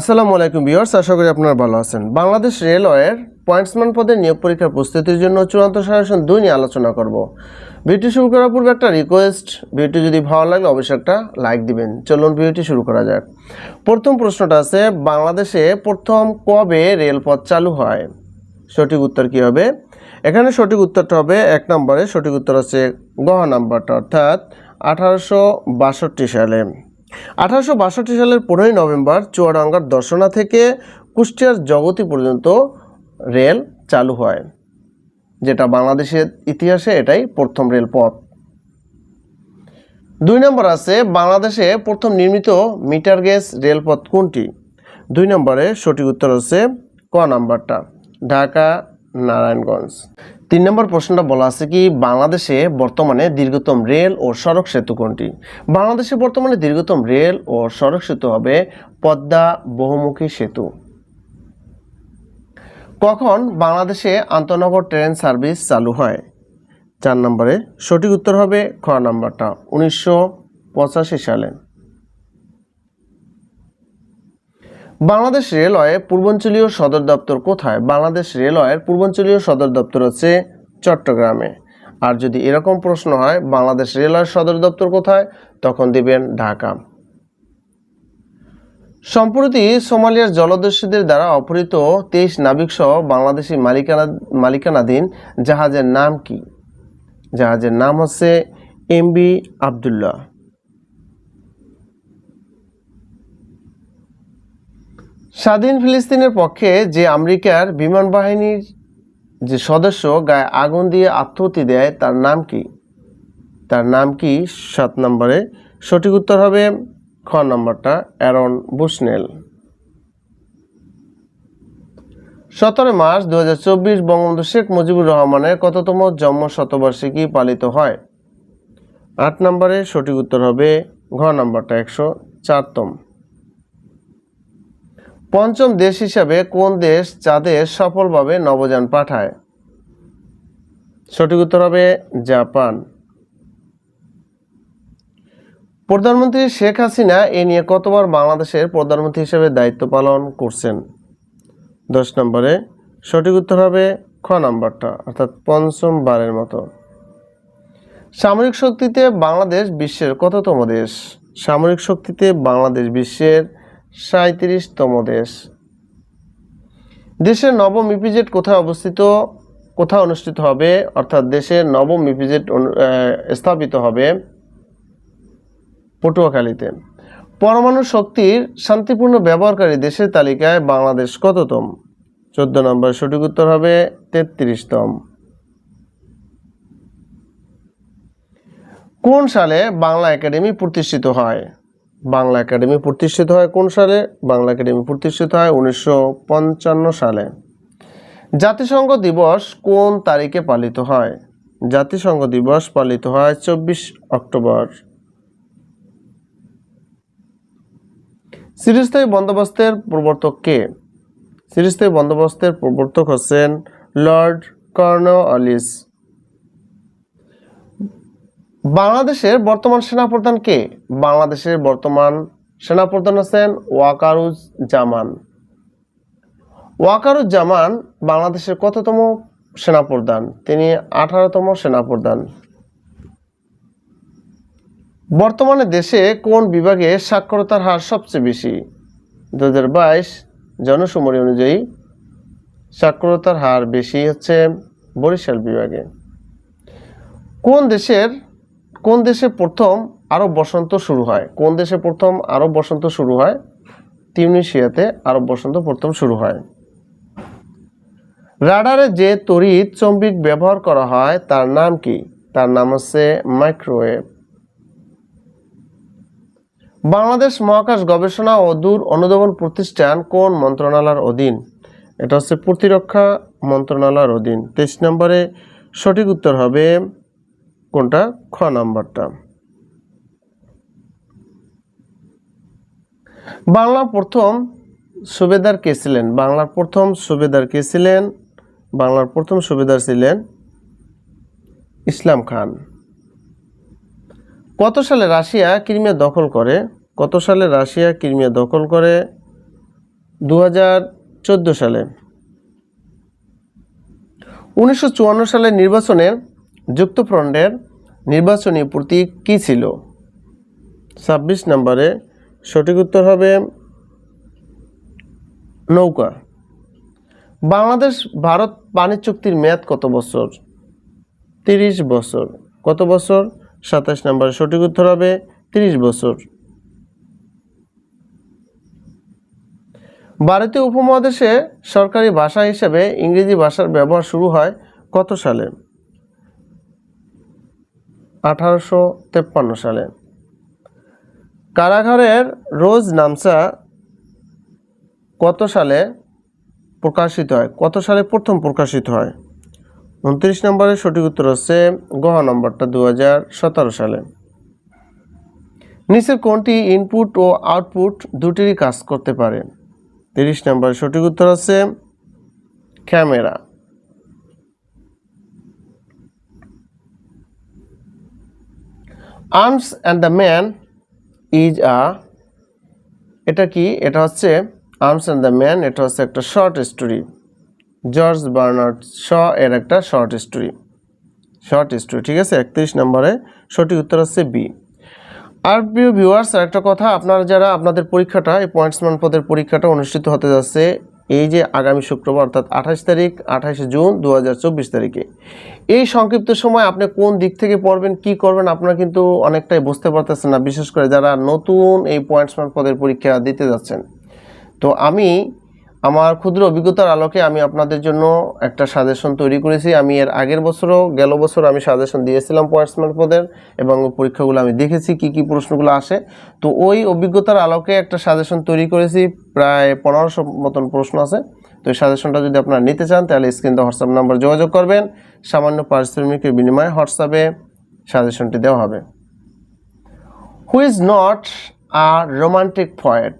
আসসালামু আলাইকুম ভিউয়ার্স, আশা করি আপনারা ভালো আছেন। বাংলাদেশ রেলওয়ের পয়েন্টসম্যান পদের নিয়োগ পরীক্ষার প্রস্তুতির জন্য চূড়ান্ত সাজেশন দুই নিয়ে আলোচনা করব। ভিডিওটি শুরু করার পূর্বে একটা রিকোয়েস্ট ভিডিওটি যদি ভালো লাগে অবশ্যই একটা লাইক দিবেন। চলুন ভিডিওটি শুরু করা যাক। প্রথম প্রশ্নটা আছে, বাংলাদেশে প্রথম কবে রেলপথ চালু হয়? সঠিক উত্তর কী হবে? এখানে সঠিক উত্তরটা হবে এক নম্বরে, সঠিক উত্তর আছে গহ নাম্বারটা, অর্থাৎ আঠারোশো বাষট্টি সালে। আঠারোশো বাষট্টি সালের পনেরোই নভেম্বর চুয়াডাঙ্গার দর্শনা থেকে কুষ্টিয়ার জগতি পর্যন্ত রেল চালু হয়, যেটা বাংলাদেশের ইতিহাসে এটাই প্রথম রেলপথ। দুই নম্বর আছে বাংলাদেশে প্রথম নির্মিত মিটার গেজ রেলপথ কোনটি? দুই নম্বরে সঠিক উত্তর হচ্ছে ক নাম্বারটা ঢাকা নারায়ণগঞ্জ তিন নম্বর প্রশ্নটা বলা আছে কি, বাংলাদেশে বর্তমানে দীর্ঘতম রেল ও সড়ক সেতু কোনটি? বাংলাদেশে বর্তমানে দীর্ঘতম রেল ও সড়ক সেতু হবে পদ্মা বহুমুখী সেতু। কখন বাংলাদেশে আন্তনগর ট্রেন সার্ভিস চালু হয়? চার নম্বরে। সঠিক উত্তর হবে খ নাম্বারটা, উনিশশো সালে। বাংলাদেশ রেলওয়ে পূর্বাঞ্চলীয় সদর দপ্তর কোথায়? বাংলাদেশ রেলওয়ের পূর্বাঞ্চলীয় সদর দপ্তর হচ্ছে চট্টগ্রামে। আর যদি এরকম প্রশ্ন হয়, বাংলাদেশ রেলওয়ের সদর দপ্তর কোথায়? তখন দিবেন ঢাকা। সম্প্রতি সোমালিয়ার জলদস্যুদের দ্বারা অপহৃত তেইশ নাবিকসহ বাংলাদেশি মালিকানা, মালিকানাধীন জাহাজের নাম কি? জাহাজের নাম হচ্ছে এমবি আবদুল্লাহ। স্বাধীন ফিলিস্তিনের পক্ষে যে আমেরিকার বিমান বাহিনীর যে সদস্য গায়ে আগুন দিয়ে আত্মহতি দেয়, তার নাম কি? তার নাম কি? সাত নম্বরে। সঠিক উত্তর হবে খ নম্বরটা, অ্যারন বুসনেল সতেরো মার্চ দু হাজার চব্বিশ বঙ্গবন্ধু শেখ মুজিবুর রহমানের কততম জন্ম শতবার্ষিকী পালিত হয়? আট নম্বরে সঠিক উত্তর হবে ঘ নম্বরটা, একশো চারতম। পঞ্চম দেশ হিসাবে কোন দেশ চাঁদে সফলভাবে নবযান পাঠায়? সঠিক উত্তর হবে জাপান। প্রধানমন্ত্রী শেখ হাসিনা এ নিয়ে কতবার বাংলাদেশের প্রধানমন্ত্রী হিসেবে দায়িত্ব পালন করছেন? দশ নম্বরে, সঠিক উত্তর হবে খ নাম্বারটা, অর্থাৎ পঞ্চম বারের মতো। সামরিক শক্তিতে বাংলাদেশ বিশ্বের কততম দেশ? সামরিক শক্তিতে বাংলাদেশ বিশ্বের সাঁত্রিশতম দেশ। দেশের নবম ইপিজেড কোথায় অবস্থিত? কোথায় অনুষ্ঠিত হবে? অর্থাৎ দেশের নবম ইপিজেড অনু- স্থাপিত হবে পটুয়াখালীতে। পরমাণু শক্তির শান্তিপূর্ণ ব্যবহারকারী দেশের তালিকায় বাংলাদেশ কততম? চোদ্দ নম্বর সঠিক উত্তর হবে তেত্রিশতম। কোন সালে বাংলা একাডেমি প্রতিষ্ঠিত হয়? বাংলা একাডেমি প্রতিষ্ঠিত হয় কোন সালে? বাংলা একাডেমি প্রতিষ্ঠিত হয় উনিশশো পঞ্চান্ন সালে। জাতিসংঘ দিবস কোন তারিখে পালিত হয়? জাতিসংঘ দিবস পালিত হয় চব্বিশ অক্টোবর। চিরস্থায়ী বন্দোবস্তের প্রবর্তক কে? চিরস্থায়ী বন্দোবস্তের প্রবর্তক হচ্ছেন লর্ড কর্নওয়ালিস বাংলাদেশের বর্তমান সেনাপ্রধান কে? বাংলাদেশের বর্তমান সেনাপ্রধান আছেন ওয়াকারুজ জামান। ওয়াকারুজ জামান বাংলাদেশের কততম সেনাপ্রধান? তিনি আঠারোতম সেনাপ্রধান। বর্তমানে দেশে কোন বিভাগে সাক্ষরতার হার সবচেয়ে বেশি? দু হাজার বাইশ জনশুমারি অনুযায়ী সাক্ষরতার হার বেশি হচ্ছে বরিশাল বিভাগে। কোন দেশের কোন দেশে প্রথম আরব বসন্ত শুরু হয়? কোন দেশে প্রথম আরব বসন্ত শুরু হয়? তিউনিশিয়াতে আরব বসন্ত প্রথম শুরু হয়। রাডারে যে তড়িৎ চম্বিক ব্যবহার করা হয়, তার নাম কি? তার নাম হচ্ছে মাইক্রোওয়েভ। বাংলাদেশ মহাকাশ গবেষণা ও দূর অনুধাবন প্রতিষ্ঠান কোন মন্ত্রণালয়ের অধীন? এটা হচ্ছে প্রতিরক্ষা মন্ত্রণালয়ের অধীন। তেইশ নম্বরে সঠিক উত্তর হবে কোনটা? খ নাম্বারটা। বাংলা প্রথম সুবেদার কে ছিলেন? বাংলার প্রথম সুবেদার কে ছিলেন? বাংলার প্রথম সুবেদার ছিলেন ইসলাম খান। কত সালে রাশিয়া ক্রিমিয়া দখল করে? কত সালে রাশিয়া ক্রিমিয়া দখল করে? দু হাজার চোদ্দ সালে। উনিশশো চুয়ান্ন সালে নির্বাচনে যুক্তফ্রন্টের নির্বাচনী প্রতীক কী ছিল? ছাব্বিশ নম্বরে সঠিক উত্তর হবে নৌকা। বাংলাদেশ ভারত বাণিজ্য চুক্তির মেয়াদ কত বছর? তিরিশ বছর। কত বছর? সাতাশ নম্বরে সঠিক উত্তর হবে তিরিশ বছর। ভারতীয় উপমহাদেশে সরকারি ভাষা হিসেবে ইংরেজি ভাষার ব্যবহার শুরু হয় কত সালে? আঠারোশো তেপ্পান্ন সালে। কারাগারের রোজ নামসা কত সালে প্রকাশিত হয়? কত সালে প্রথম প্রকাশিত হয়? উনত্রিশ নম্বরের সঠিক উত্তর হচ্ছে গহ নম্বরটা দু হাজার সতেরো সালে। নিচের কোনটি ইনপুট ও আউটপুট দুটিরই কাজ করতে পারে। তিরিশ নম্বরের সঠিক উত্তর হচ্ছে camera. Arms and the man is a এটা কি? এটা হচ্ছে আর্মস অ্যান্ড দ্য ম্যান এটা হচ্ছে একটা short story George Bernard Shaw এর একটা শর্ট স্টোরি শর্ট স্টোরি ঠিক আছে? একত্রিশ নম্বরে সঠিক উত্তর হচ্ছে বি আর প্রিয় ভিউয়ার্স একটা কথা, আপনারা যারা আপনাদের পরীক্ষাটা, এই পয়েন্টসম্যান পদের পরীক্ষাটা অনুষ্ঠিত হতে যাচ্ছে এই যে আগামী শুক্রবার, অর্থাৎ আঠাশ তারিখ, আঠাশে জুন দু হাজার চব্বিশ তারিখে। এই সংক্ষিপ্ত সময় আপনি কোন দিক থেকে পড়বেন, কি করবেন, আপনারা কিন্তু অনেকটাই বুঝতে পারতেছেন না, বিশেষ করে যারা নতুন এই পয়েন্টসম্যান পদের পরীক্ষা দিতে যাচ্ছেন। তো আমি আমার ক্ষুদ্র অভিজ্ঞতার আলোকে আমি আপনাদের জন্য একটা সাজেশন তৈরি করেছি। আমি এর আগের বছরও, গেল বছর আমি সাজেশন দিয়েছিলাম পয়েন্টসম্যান পদের এবং পরীক্ষাগুলো আমি দেখেছি, কি কি প্রশ্নগুলো আসে। তো ওই অভিজ্ঞতার আলোকে একটা সাজেশন তৈরি করেছি, প্রায় পনেরোশো মতন প্রশ্ন আছে। তো এই সাজেশনটা যদি আপনারা নিতে চান, তাহলে স্ক্রিন হোয়াটসঅ্যাপ নাম্বার যোগাযোগ করবেন। সামান্য পারিশ্রমিকের বিনিময়ে হোয়াটসঅ্যাপে সাজেশনটি দেওয়া হবে। Who is not a romantic poet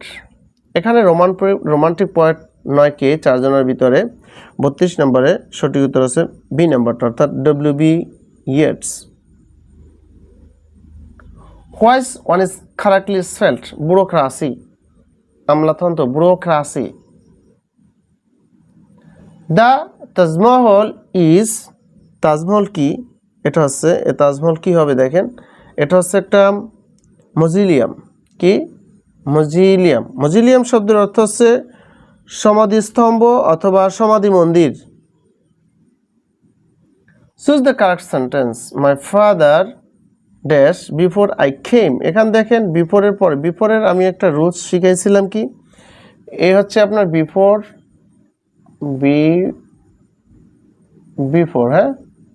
এখানে রোমান রোমান্টিক পয়েট নয় কে চারজনের ভিতরে বত্রিশ নম্বরে সঠিক উত্তর আছে বি নাম্বারটা, অর্থাৎ W B Yeats which one is correctly spelt bureaucracy আমলাতন্ত্র bureaucracy the Taj Mahal is Taj Mahal কি? এটা হচ্ছে, এ তাজমহল কি হবে দেখেন? এটা হচ্ছে একটা মজিলিয়াম। কি? মজিলিয়াম। মজিলিয়াম শব্দের অর্থ হচ্ছে সমাধিস্তম্ভ অথবা সমাধি মন্দির choose the correct sentence my father dash before I came এখান দেখেন বিফোরের পরে। বিফোরের আমি একটা রুলস শিখাইছিলাম কি? এ হচ্ছে আপনার বিফোর বি বিফোর হ্যাঁ?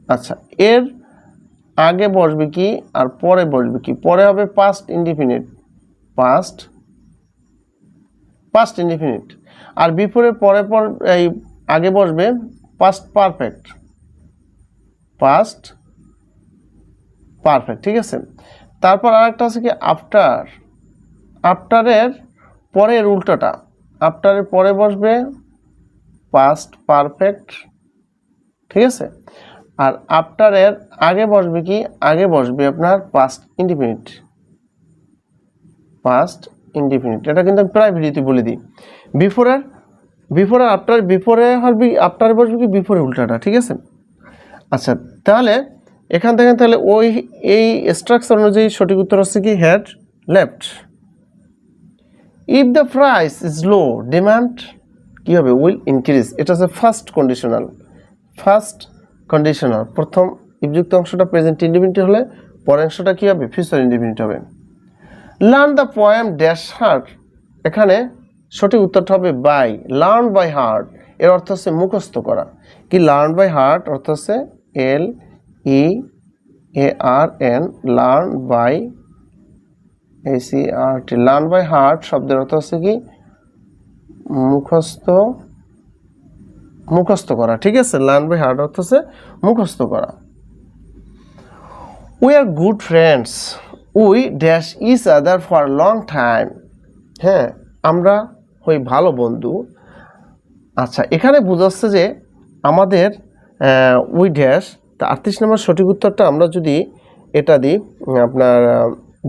আচ্ছা এর আগে বসবে কি আর পরে বসবে কি? পরে হবে past indefinite past past indefinite আর বিফোরের পরে পর এই আগে বসবে পাস্ট পারফেক্ট পাস্ট পারফেক্ট ঠিক আছে? তারপর আরেকটা আছে কি আফটার আফটারের পরের উল্টোটা। আফটারের পরে বসবে পাস্ট পারফেক্ট ঠিক আছে? আর আফটারের আগে বসবে কি? আগে বসবে আপনার পাস্ট ইনডিফিনিট পাস্ট ইনডিফিনিট এটা কিন্তু আমি প্রায় ভিডিওতে বলে দিই। বিফোরের বিফোরের আফটার বিফোরে হবে আফটারে বসবে কি? বিফোরে উল্টাটা, ঠিক আছে? আচ্ছা তাহলে এখান থেকে তাহলে ওই, এই স্ট্রাকচার অনুযায়ী সঠিক উত্তর হচ্ছে কি? Had left if the price is low demand কী হবে? উইল ইনক্রিজ এটা হচ্ছে ফার্স্ট কন্ডিশনাল ফার্স্ট কন্ডিশনাল প্রথম ইপযুক্ত অংশটা প্রেজেন্ট ইন্ডিপেন্ডেন্ট হলে পরের অংশটা কী হবে? ফিউচার ইন্ডিপেন্ডেন্ট হবে। Learn the poem dash heart এখানে সঠিক উত্তরটা হবে বাই লার্ন বাই হার্ট এর অর্থ হচ্ছে মুখস্থ করা। কি লার্ন বাই হার্ট অর্থ হচ্ছে L E A R N learn by A C R T learn by heart শব্দের অর্থ হচ্ছে কি? মুখস্থ মুখস্থ করা, ঠিক আছে? লার্ন বাই হার্ট অর্থ হচ্ছে মুখস্থ করা। We are good friends we dash each other for long time হ্যাঁ আমরা হই ভালো বন্ধু। আচ্ছা এখানে বোঝাচ্ছে যে আমাদের উই ড্যাশ, তা আটত্রিশ নম্বর সঠিক উত্তরটা আমরা যদি এটা দিই, আপনার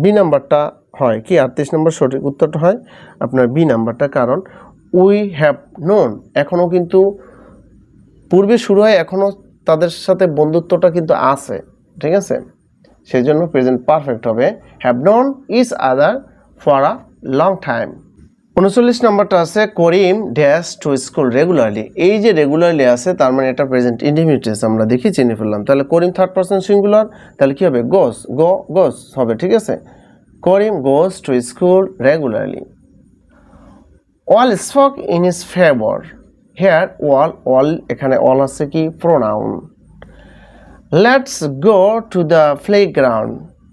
বি নাম্বারটা হয় কি? আটত্রিশ নম্বর সঠিক উত্তরটা হয় আপনার বি নাম্বারটা, কারণ উই হ্যাভ নোন। এখনও কিন্তু পূর্বে শুরু হয় এখনও তাদের সাথে বন্ধুত্বটা কিন্তু আছে, ঠিক আছে? সেই জন্য প্রেজেন্ট পারফেক্ট হবে। Have known each other for a long time. উনচল্লিশ নম্বরটা আছে Karim dash to school regularly. এই যে রেগুলারলি আছে, তার মানে এটা প্রেজেন্ট ইন্ডিমিটেন্স আমরা দেখি চিনে ফেললাম। তাহলে করিম থার্ড পার্সন সিঙ্গুলার তাহলে কী হবে? গোস, গো, গোস হবে, ঠিক আছে? Karim goes to school regularly. All spoke in his favour. Here all all এখানে অল আছে কি? Pronoun. Let's go to the playground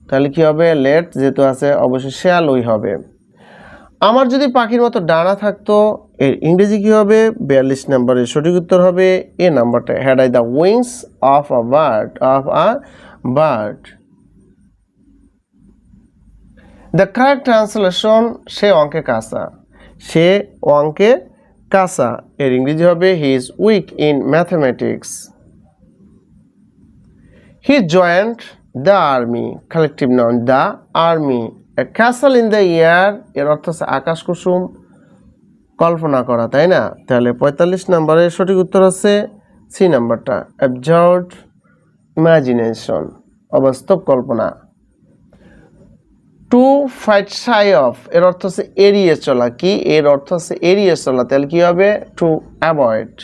তাহলে কী হবে? লেট যেহেতু আছে, অবশ্যই ওই হবে। আমার যদি পাখির মতো ডানা থাকতো, এর ইংরেজি কী হবে? বিয়াল্লিশ নাম্বারের সঠিক উত্তর হবে এ নাম্বারটা। Had I the wings of a bird of a bird the correct translation সে অঙ্কে কাঁচা। সে অঙ্কে কাঁচা। এর ইংরেজি হবে he is weak in mathematics he joined the army collective noun the army a castle in the air এর অর্থ হচ্ছে আকাশ কুসুম, কল্পনা করা, তাই না? তাহলে পঁয়তাল্লিশ নম্বরের সঠিক উত্তর হচ্ছে সি নাম্বারটা অ্যাবজার্ড ইমাজিনেশন অবাস্তব কল্পনা। টু ফাইট সাই অফ এর অর্থ হচ্ছে এড়িয়ে চলা, কি? এর অর্থ হচ্ছে এড়িয়ে চলা, তাহলে কী হবে? To avoid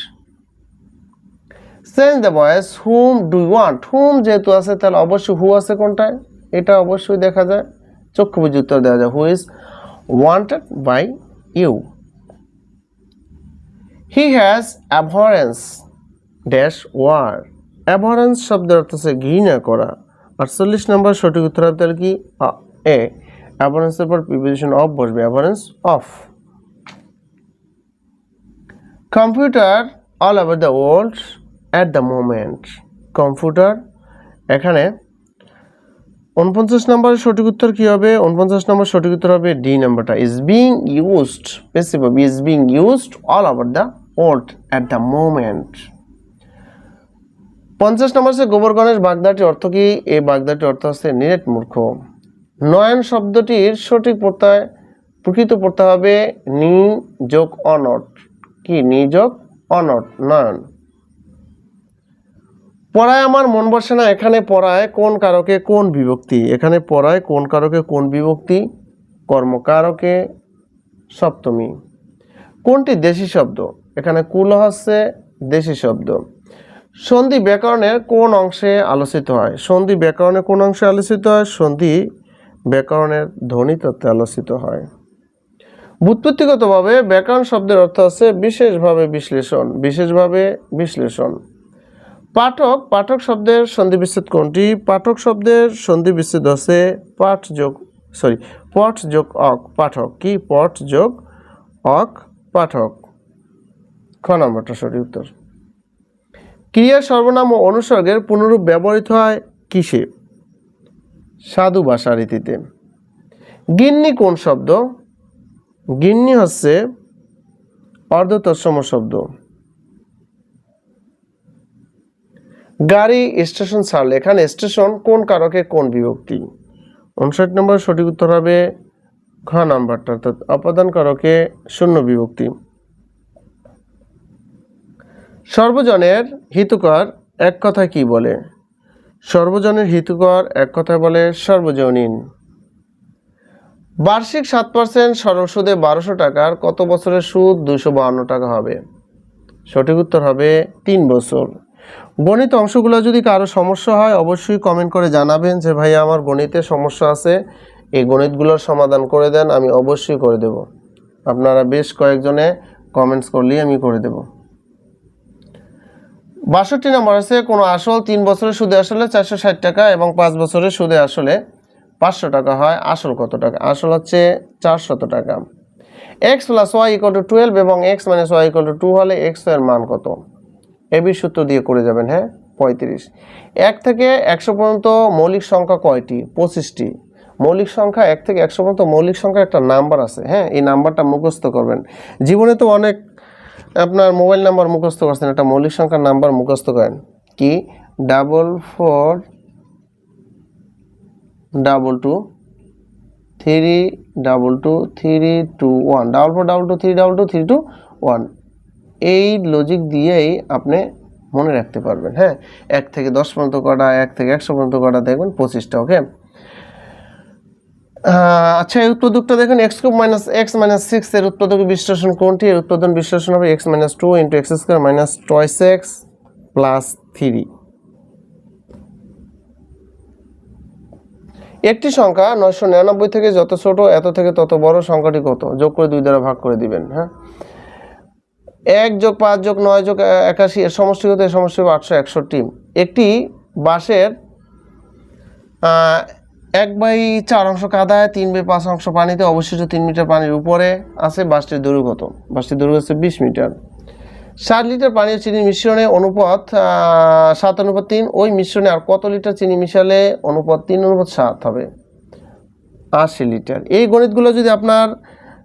sense the voice whom do want whom যেহেতু আছে, তাহলে অবশ্যই হু আছে কোনটায়? এটা অবশ্যই দেখা যায়। চক্ষু উত্তর দেওয়া যায়। Who is wanted by you he has abhorrence dash war abhorrence শব্দের অর্থ হচ্ছে ঘৃণা করা। আটচল্লিশ নম্বর সঠিক উত্তর হবে তাহলে কি? এ অ্যাভারেন্সের পর প্রিপোজিশন অফ বসবে। Abhorrence of computer all over the world at the moment computer এখানে উনপঞ্চাশ নম্বরের সঠিক উত্তর কী হবে? উনপঞ্চাশ নম্বর সঠিক উত্তর হবে ডি নাম্বারটা। Is being used passive is being used all over the world at the moment পঞ্চাশ নম্বর হচ্ছে গোবর গণেশ বাগদাটির অর্থ কি? এই বাগদাটির অর্থ হচ্ছে নিরেট মূর্খ। নয়ন শব্দটির সঠিক প্রত্যয়, প্রকৃত প্রত্যয় হবে নি যোগ অনট। কি? নি যোগ অনট, নয়ন। পড়ায় আমার মন বসে না, এখানে পড়ায় কোন কারকে কোন বিভক্তি? এখানে পড়ায় কোন কারকে কোন বিভক্তি? কর্মকারকে সপ্তমী। কোনটি দেশি শব্দ? এখানে কুল হচ্ছে দেশি শব্দ। সন্ধি ব্যাকরণের কোন অংশে আলোচিত হয়? সন্ধি ব্যাকরণের কোন অংশে আলোচিত হয়? সন্ধি ব্যাকরণের ধ্বনি তত্ত্বে আলোচিত হয়। বুৎপত্তিগতভাবে ব্যাকরণ শব্দের অর্থ আছে বিশেষভাবে বিশ্লেষণ বিশেষভাবে বিশ্লেষণ। পাঠক পাঠক শব্দের সন্ধি বিচ্ছেদ কোনটি? পাঠক শব্দের সন্ধি বিচ্ছেদ হচ্ছে পাঠ যোগ সরি পট যোগ অক, পাঠক। কি? পট যোগ অক, পাঠক। খ নম্বরটা সঠিক উত্তর। ক্রিয়া সর্বনাম ও অনুসর্গের পুনরূপ ব্যবহৃত হয় কিসে? সাধু ভাষা রীতিতে। গিন্নি কোন শব্দ? গিন্নি হচ্ছে অর্ধতৎসম শব্দ। গাড়ি, স্টেশন ছাড়লে এখানে স্টেশন কোন কারকে, কোন বিভক্তি? উনষাট নম্বর সঠিক উত্তর হবে ঘ নাম্বারটা, অর্থাৎ অপাদান কারকে শূন্য বিভক্তি। সর্বজনের হিতকর এক কথা কি বলে? সর্বজনের হিতকর এক কথায় বলে সর্বজনীন। বার্ষিক সাত পার্সেন্ট সর্বসুদে বারোশো টাকার কত বছরের সুদ? দুশো বাহান্ন টাকা হবে। সঠিক উত্তর হবে তিন বছর। গণিত অংশগুলো যদি কারও সমস্যা হয়, অবশ্যই কমেন্ট করে জানাবেন যে ভাই আমার গণিতে সমস্যা আছে। এই গণিতগুলোর সমাধান করে দেন, আমি অবশ্যই করে দেব। আপনারা বেশ কয়েকজনে কমেন্টস করলেই আমি করে দেব। বাষট্টি নম্বর আছে, কোনো আসল তিন বছরের সুদে আসলে চারশো ষাট টাকা এবং পাঁচ বছরের সুদে আসলে পাঁচশো টাকা হয়। আসল কত টাকা? আসল হচ্ছে চারশত টাকা। X plus y equal to twelve এবং x minus y equal to two হলে এক্সের মান কত? এবির সূত্র দিয়ে করে যাবেন হ্যাঁ? পঁয়ত্রিশ। এক থেকে একশো পর্যন্ত মৌলিক সংখ্যা কয়টি? পঁচিশটি। মৌলিক সংখ্যা এক থেকে একশো পর্যন্ত মৌলিক সংখ্যার একটা নাম্বার আছে হ্যাঁ? এই নাম্বারটা মুখস্থ করবেন। জীবনে তো অনেক আপনার মোবাইল নাম্বার মুখস্থ করছেন, একটা মৌলিক সংখ্যার নাম্বার মুখস্থ করেন। কি? Double four, double two, three, double two, three, two, one. Double four, double two, three, double two, three, two, one. এই লজিক দিয়েই আপনি মনে রাখতে পারবেন হ্যাঁ? এক থেকে দশ পর্যন্ত কটা, এক থেকে একশো পর্যন্ত কটা, দেখবেন পঁচিশটা ওকে আচ্ছা এই উৎপাদকটা দেখুন x cube minus x minus six এর উৎপাদক বিশ্লেষণ কোনটি? এর উৎপাদন বিশ্লেষণ হবে x minus two into x square minus twice x plus three একটি সংখ্যা নয়শো নিরানব্বই থেকে যত ছোট, এত থেকে তত বড় সংখ্যাটি কত? যোগ করে দুই দ্বারা ভাগ করে দিবেন হ্যাঁ? এক যোগ পাঁচ যোগ নয় যোগ একাশি, এর সমষ্টি কত এর সমষ্টি আটশো একষট্টি। একটি বাঁশের এক বাই চার অংশ কাদায়, তিন বাই পাঁচ অংশ পানিতে, অবশিষ্ট তিন মিটার পানির উপরে আছে বাসটির দৈর্ঘ্য বাসটির দৈর্ঘ্য হচ্ছে বিশ মিটার। সাত লিটার পানি চিনি মিশ্রণে অনুপাত সাত অনুপাত তিন। ওই মিশ্রণে আর কত লিটার চিনি মিশালে অনুপাত তিন, অনুপাত সাত হবে। আশি লিটার। এই গণিতগুলো যদি আপনার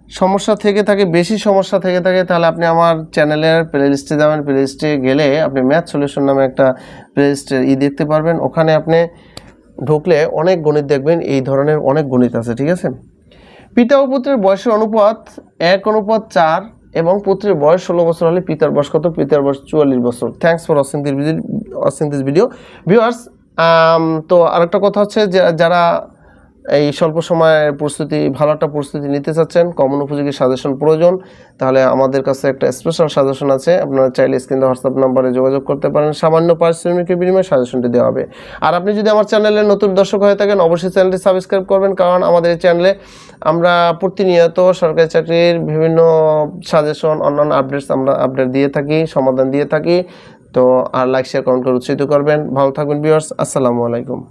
সমস্যা থেকে থাকে, বেশি সমস্যা থেকে থাকে, তাহলে আপনি আমার চ্যানেলের প্লে লিস্টে যাবেন। প্লে লিস্টে গেলে আপনি ম্যাথ সলিউশন নামে একটা প্লে লিস্টের ই দেখতে পারবেন। ওখানে আপনি ঢুকলে অনেক গণিত দেখবেন, এই ধরনের অনেক গণিত আছে, ঠিক আছে? পিতা ও পুত্রের বয়সের অনুপাত এক, অনুপাত চার এবং পুত্রের বয়স ষোলো বছর হলে পিতার বয়স কত? পিতার বয়স চুয়াল্লিশ বছর। Thanks for watching this video viewers তো আরেকটা কথা হচ্ছে যারা এই স্বল্প সময়ের প্রস্তুতি, ভালো একটা প্রস্তুতি নিতে চাচ্ছেন কমন উপযোগী সাজেশন প্রয়োজন, তাহলে আমাদের কাছে একটা স্পেশাল সাজেশন আছে, আপনারা চাইলে স্ক্রিন হোয়াটসঅ্যাপ নাম্বারে যোগাযোগ করতে পারেন, সামান্য পারিশ্রমিকের বিনিময়ে সাজেশনটি দেওয়া হবে। আর আপনি যদি আমার চ্যানেলে নতুন দর্শক হয়ে থাকেন, অবশ্যই চ্যানেলটি সাবস্ক্রাইব করবেন, কারণ আমাদের এই চ্যানেলে আমরা প্রতিনিয়ত সরকারি চাকরির বিভিন্ন সাজেশন অন্যান্য আপডেটস আমরা আপডেট দিয়ে থাকি, সমাধান দিয়ে থাকি। তো আর লাইক শেয়ার কমেন্ট করে উৎসাহিত করবেন। ভালো থাকবেন ভিউয়ার্স আসসালামু আলাইকুম।